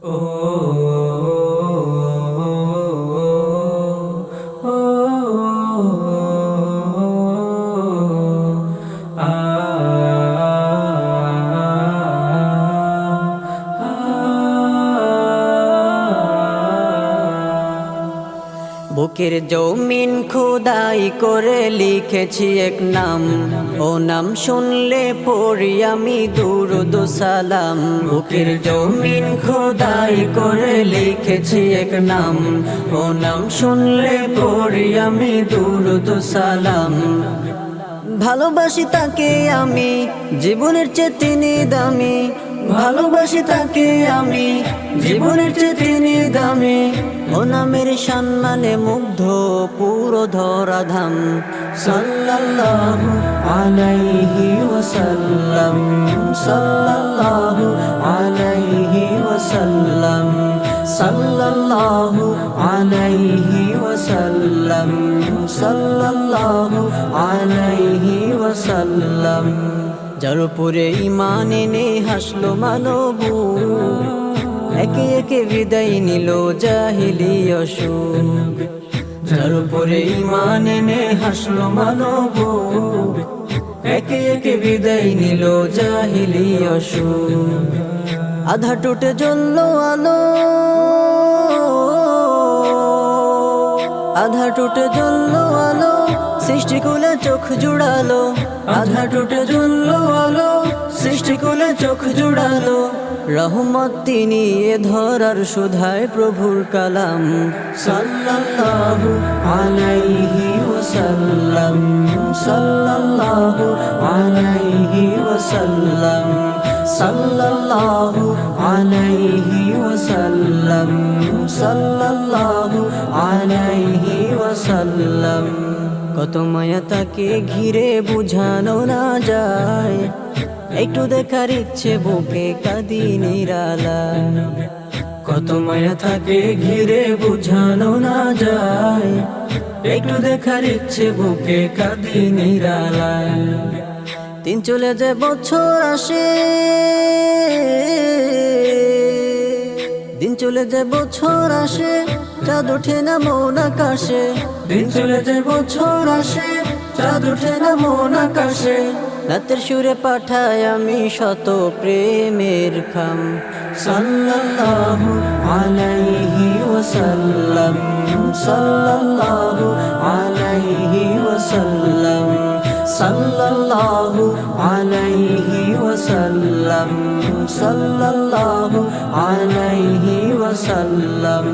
Oh. বুকের জমিন খোদাই করে লিখেছি এক নাম। ও নাম শুনলে পড়ি আমি দুরুদ সালাম। বুকের জমিন খোদাই করে লিখেছি এক নাম। ও নাম শুনলে পড়ি আমি দুরুদ সালাম। ভালোবাসি তাকে আমি, জীবনের চেয়ে তিনি দামি। ভালোবাসি তাকে আমি, জীবনের চেয়ে তিনি ও নামের সম্মানে মুগ্ধ পুরো ধরাধাম। সাল্লাল্লাহু আলাইহি ওয়াসাল্লাম, সাল্লাল্লাহু আলাইহি ওয়াসাল্লাম, সাল্লাল্লাহু আলাইহি ওয়াসাল্লাম, সাল্লাল্লাহু আলাইহি ওয়াসাল্লাম। যার উপরে ইমান হাসলো মানবু। একে একে বিদায় নিল জাহিলি অসুখ যার উপরে ইমান এনে হাসলো মানবু। একে একে বিদায় নিল জাহিলি অসুখ আধা টুটে জ্বলল আলো। আধা টুটে জ্বলল আলো। সৃষ্টি কুলে চোখ জুড়ালো। আধা টুটে জ্বলল আলো কুলে চোখ জুড়ালো। রহমত তিনি এ ধরার সুধায় প্রভুর কালাম। সাল্লাল্লাহু আলাইহি ওয়াসাল্লাম। সাল্লাল্লাহু আলাইহি ওয়াসাল্লাম। সাল্লাল্লাহু আলাইহি ওয়াসাল্লাম। সাল্লাল্লাহু আলাইহি ওয়াসাল্লাম। কত মায়া তাকে ঘিরে বুঝানো না যায়। একটু দেখার ইচ্ছে, বুকে কাঁদি নিরালা। কত মায়া থাকে ঘিরে বুঝানো না যায়। একটু দেখার ইচ্ছে, বুকে কাঁদি নিরালায় তিন চলে যে বছর আসে। দিন চলে যে বছর আসে, চাঁদ ওঠে না মন আকাশে। দিন চলে যে বছর আসে, চাঁদ ওঠে না মন আকাশে। রাতের সুরে পাঠায় আমি শত প্রেমের খাম। সাল্লাল্লাহু আলাইহি ওয়াসাল্লাম। সাল্লাল্লাহু আলাইহি ওয়াসাল্লাম। সাল্লাল্লাহু আলাইহি ওয়াসাল্লাম। সাল্লাল্লাহু আলাইহি ওয়াসাল্লাম।